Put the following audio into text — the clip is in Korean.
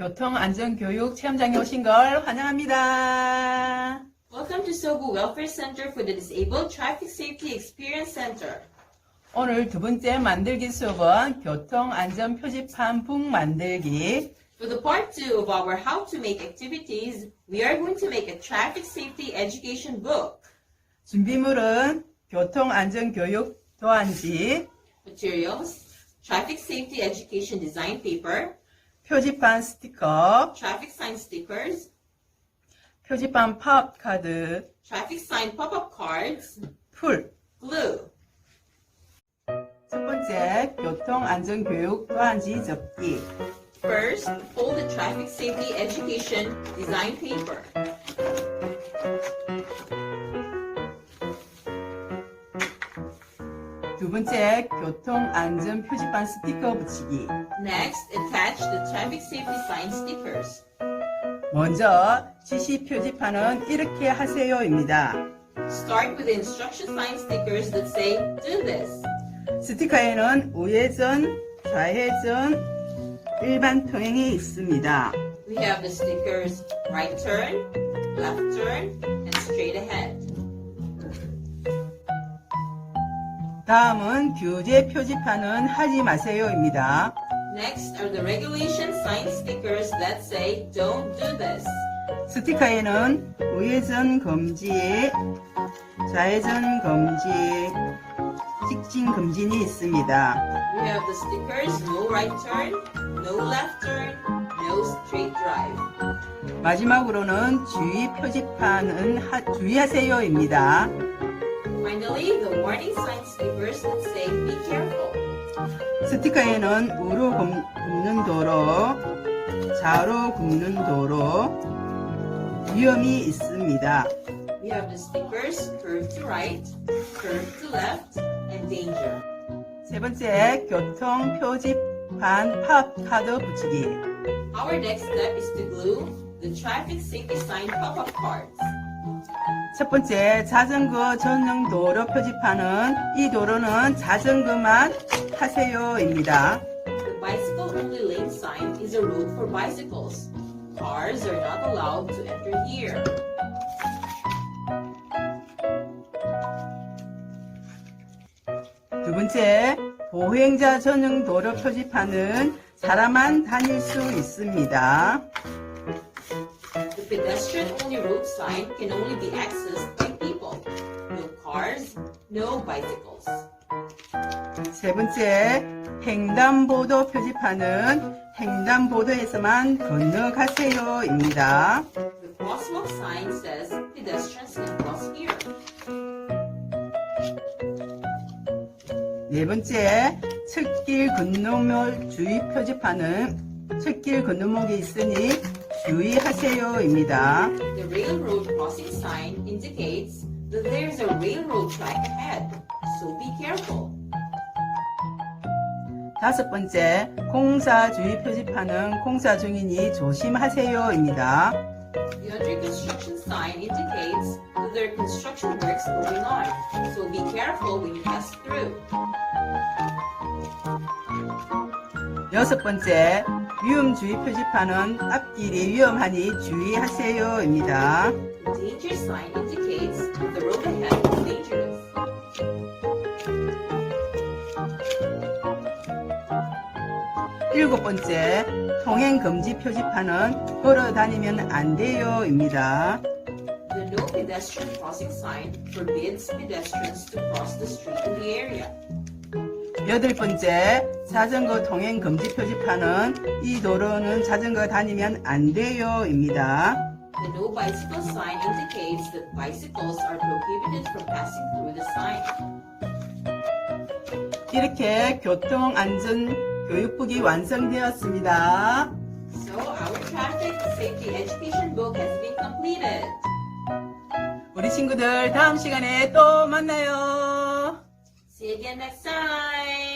교통안전교육 체험장에 오신 걸 환영합니다. Welcome to Sobu Welfare Center for the Disabled Traffic Safety Experience Center. 오늘 두 번째 만들기 수업은 교통안전 표지판 북 만들기. For the part two of our How to Make activities, we are going to make a traffic safety education book. 준비물은 교통안전교육 도안지, Materials, traffic safety education design paper, 표지판 스티커, traffic sign stickers, 표지판 팝 카드, traffic sign pop-up cards, 풀. glue. 첫 번째, 교통안전교육 도안지 접기. First, fold the traffic safety education design paper. 두 번째, 교통안전 표지판 스티커 붙이기. Next, attach the traffic safety sign stickers. 먼저, 지시 표지판은 이렇게 하세요입니다. Start with the instruction sign stickers that say, do this. 스티커에는 우회전, 좌회전, 일반 통행이 있습니다. We have the stickers right turn, left turn, and straight ahead. 다음은 규제 표지판은 하지 마세요입니다. Next are the regulation sign stickers that say, don't do this. 스티커에는 우회전 금지, 좌회전 금지, 직진 금지이 있습니다. We have the stickers no right turn, no left turn, no straight drive. 마지막으로는 주의 표지판은 하- 주의하세요입니다. Finally, the warning sign stickers that say, be careful. 스티커에는 우로 굽- 굽는 도로, 좌로 굽는 도로, 위험이 있습니다. We have the stickers curve to right, curve to left, and danger. 세 번째, 교통 표지판 팝 카드 붙이기. Our next step is to glue the traffic safety sign pop-up cards. 첫 번째, 자전거 전용 도로 표지판은 이 도로는 자전거만 타세요입니다. The bicycle only lane sign is a road for bicycles. Cars are not allowed to enter here. 두 번째, 보행자 전용 도로 표지판은 사람만 다닐 수 있습니다. The pedestrian only road sign can only be accessed by people. No cars, no bicycles. 세 번째, 횡단보도 표지판은 횡단보도에서만 건너가세요입니다. The crosswalk sign says pedestrians can cross here. 네 번째, 측길 건너물 주의 표지판은 측길 건너목이 있으니 주의하세요입니다. The railroad crossing sign indicates that there's a railroad track ahead, so be careful. 다섯 번째, 공사 주의 표지판은 공사 중이니 조심하세요입니다. The under construction sign indicates that there are construction works going on, so be careful when you pass through. 여섯 번째, 위험주의 표지판은 앞길이 위험하니 주의하세요 입니다. The danger sign indicates the road ahead is dangerous. 일곱 번째, 통행 금지 표지판은 걸어 다니면 안 돼요 입니다. The no pedestrian crossing sign forbids pedestrians to cross the street in the area. 여덟 번째, 자전거 통행 금지 표지판은 이 도로는 자전거 다니면 안 돼요입니다. The no bicycle sign indicates that bicycles are prohibited from passing through the sign. 이렇게 교통안전 교육북이 완성되었습니다. So our traffic safety education book has been completed. 우리 친구들 다음 시간에 또 만나요. See you again next time.